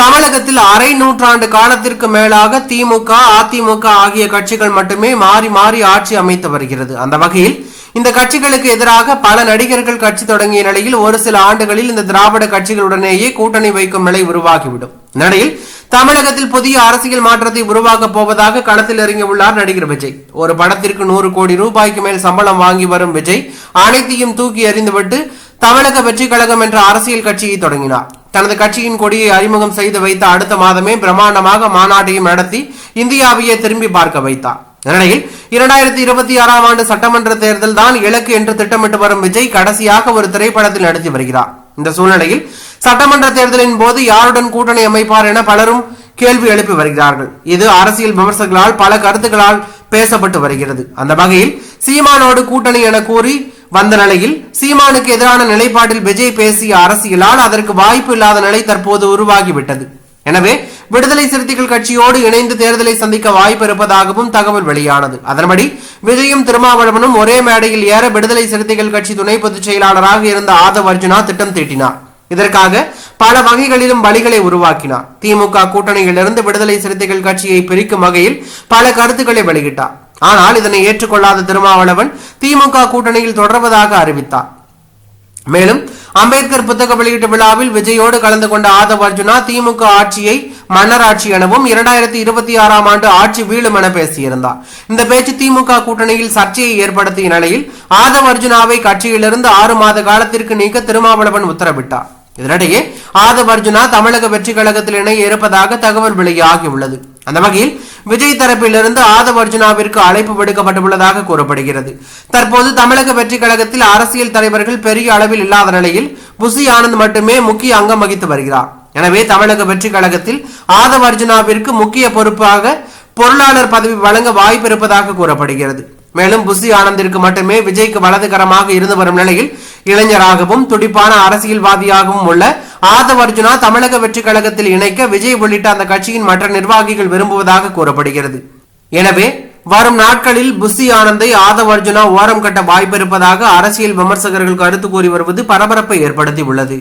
தமிழகத்தில் அரை நூற்றாண்டு காலத்திற்கு மேலாக திமுக அதிமுக ஆகிய கட்சிகள் மட்டுமே மாறி மாறி ஆட்சி அமைத்து வருகிறது. அந்த வகையில் இந்த கட்சிகளுக்கு எதிராக பல நடிகர்கள் கட்சி தொடங்கிய நிலையில் ஒரு சில ஆண்டுகளில் இந்த திராவிட கட்சிகளுடனேயே கூட்டணி வைக்கும் நிலை உருவாகிவிடும். நிலையில் தமிழகத்தில் புதிய அரசியல் மாற்றத்தை உருவாக்கப் போவதாக களத்தில் இறங்கியுள்ளார் நடிகர் விஜய். ஒரு படத்திற்கு நூறு கோடி ரூபாய்க்கு மேல் சம்பளம் வாங்கி வரும் விஜய் அனைத்தையும் தூக்கி எறிந்துவிட்டு தமிழக வெற்றி கழகம் என்ற அரசியல் கட்சியை தொடங்கினார். தனது கட்சியின் கொடியை அறிமுகம் செய்து வைத்த அடுத்த மாதமே பிரம்மாண்டமாக மாநாட்டையும் நடத்தி இந்தியாவையே திரும்பி பார்க்க வைத்தார். இந்நிலையில் இரண்டாயிரத்தி இருபத்தி ஆறாம் ஆண்டு சட்டமன்ற தேர்தல் தான் இலக்கு என்று திட்டமிட்டு வரும் விஜய் கடைசியாக ஒரு திரைப்படத்தில் நடித்து வருகிறார். இந்த சூழ்நிலையில் சட்டமன்ற தேர்தலின் போது யாருடன் கூட்டணி அமைப்பார் என பலரும் கேள்வி எழுப்பி வருகிறார்கள். இது அரசியல் விமர்சகர்களால் பல கருத்துக்களால் பேசப்பட்டு வருகிறது. அந்த வகையில் சீமானோடு கூட்டணி என கூறி வந்த நிலையில் சீமானுக்கு எதிரான நிலைப்பாட்டில் விஜய் பேசிய அரசியலால் அதற்கு வாய்ப்பு இல்லாத நிலை தற்போது உருவாகிவிட்டது. எனவே விடுதலை சிறுத்தைகள் கட்சியோடு இணைந்து தேர்தலை சந்திக்க வாய்ப்பு இருப்பதாகவும் தகவல் வெளியானது. அதன்படி விஜயும் திருமாவளவனும் ஒரே மேடையில் ஏற விடுதலை சிறுத்தைகள் கட்சி துணை பொதுச் செயலாளராக இருந்த ஆதவ் அர்ஜுனா திட்டம் தீட்டினார். இதற்காக பல வகைகளிலும் வழிகளை உருவாக்கினார். திமுக கூட்டணியிலிருந்து விடுதலை சிறுத்தைகள் கட்சியை பிரிக்கும் வகையில் பல கருத்துக்களை வெளியிட்டார். ஆனால் இதனை ஏற்றுக்கொள்ளாத திருமாவளவன் திமுக கூட்டணியில் தொடர்வதாக அறிவித்தார். மேலும் அம்பேத்கர் புத்தக வெளியீட்டு விழாவில் விஜயோடு கலந்து கொண்ட ஆதவ் அர்ஜுனா திமுக ஆட்சியை மன்னர் ஆட்சி எனவும் இரண்டாயிரத்தி இருபத்தி ஆறாம் ஆண்டு ஆட்சி வீழும் என பேசியிருந்தார். இந்த பேச்சு திமுக கூட்டணியில் சர்ச்சையை ஏற்படுத்திய நிலையில் ஆதவ் அர்ஜுனாவை கட்சியிலிருந்து ஆறு மாத காலத்திற்கு நீக்க திருமாவளவன் உத்தரவிட்டார். இதனிடையே ஆதவ் அர்ஜுனா தமிழக வெற்றி கழகத்தில் இணைய இருப்பதாக தகவல் வெளியாகியுள்ளது அந்த வகையில் விஜய் தரப்பிலிருந்து ஆதவ அர்ஜுனாவிற்கு அழைப்பு விடுக்கப்பட்டுள்ளதாக கூறப்படுகிறது. தற்போது தமிழக வெற்றி கழகத்தில் அரசியல் தலைவர்கள் பெரிய அளவில் இல்லாத நிலையில் புசி ஆனந்த் மட்டுமே முக்கிய அங்கம் வகித்து வருகிறார். எனவே தமிழக வெற்றி கழகத்தில் ஆதவ அர்ஜுனாவிற்கு முக்கிய பொறுப்பாக பொருளாளர் பதவி வழங்க வாய்ப்பு இருப்பதாக கூறப்படுகிறது. மேலும் புசி ஆனந்திற்கு மட்டுமே விஜய்க்கு வலதுகரமாக இருந்து வரும் நிலையில் இளைஞராகவும் துடிப்பான அரசியல்வாதியாகவும் உள்ள ஆதவ் அர்ஜுனா தமிழக வெற்றி கழகத்தில் இணைக்க விஜய் உள்ளிட்ட அந்த கட்சியின் மற்ற நிர்வாகிகள் விரும்புவதாக கூறப்படுகிறது. எனவே வரும் நாட்களில் புஸ்தி ஆனந்தை ஆதவ் அர்ஜுனா ஓரம் கட்ட வாய்ப்பு இருப்பதாக அரசியல் விமர்சகர்கள் கருத்து கூறி வருவது பரபரப்பை ஏற்படுத்தி உள்ளது